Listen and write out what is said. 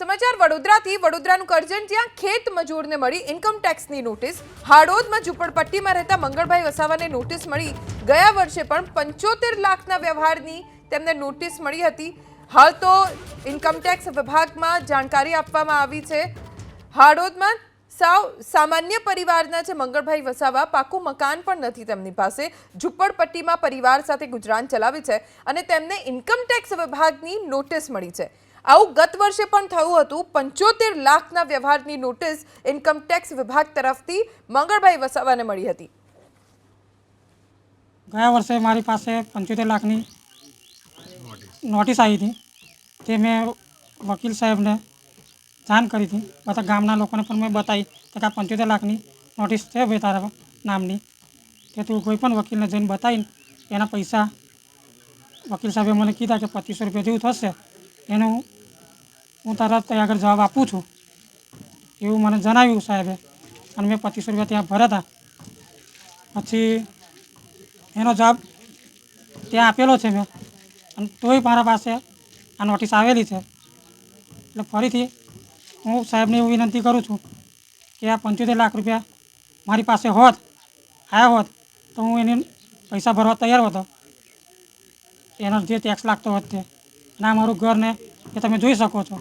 સમાચાર વડોદરાથી. વડોદરાનું કરજણ જ્યાં ખેત મજૂરને મળી ઇન્કમ ટેક્સની નોટિસ હાડોદમાં ઝૂંપડપટ્ટીમાં રહેતા મંગળભાઈ વસાવાને નોટિસ મળી. ગયા વર્ષે પણ પંચોતેર લાખના વ્યવહારની તેમને નોટિસ મળી હતી. હાલ તો ઇન્કમટેક્સ વિભાગમાં જાણકારી આપવામાં આવી છે. હાડોદમાં સાવ સામાન્ય પરિવારના છે મંગળભાઈ વસાવા. પાકું મકાન પણ નથી તેમની પાસે. ઝૂંપડપટ્ટીમાં પરિવાર સાથે ગુજરાન ચલાવે છે અને તેમને ઇન્કમટેક્સ વિભાગની નોટિસ મળી છે. આવું ગત વર્ષે પણ થયું હતું. પંચોતેર લાખના વ્યવહારની નોટિસ ઇન્કમ ટેક્સ વિભાગ તરફથી મંગળભાઈ વસાવાને મળી હતી. ગયા વર્ષે મારી પાસે પંચોતેર લાખની નોટિસ આવી હતી તે મેં વકીલ સાહેબને જાણ કરી હતી. બધા ગામના લોકોને પણ મેં બતાવી કે આ પંચોતેર લાખની નોટિસ છે ભાઈ તારા નામની. કે તું કોઈ પણ વકીલને જઈને બતાવીને એના પૈસા વકીલ સાહેબે મને કીધા કે પચીસો રૂપિયા જેવું થશે. એનું હું તરત આગળ જવાબ આપું છું. એવું મને જણાવ્યું સાહેબે. અને મેં પચીસો રૂપિયા ત્યાં ભર્યા હતા. પછી એનો જવાબ ત્યાં આપેલો છે મેં. અને તોય મારા પાસે આ નોટિસ આવેલી છે. એટલે ફરીથી હું સાહેબને એવું વિનંતી કરું છું કે આ પંચોતેર લાખ રૂપિયા મારી પાસે હોત આવ્યા હોત, તો હું એને પૈસા ભરવા તૈયાર હતો. એનો જે ટેક્સ લાગતો હોત તે. અને આ મારું ઘરને એ તમે જોઈ શકો છો.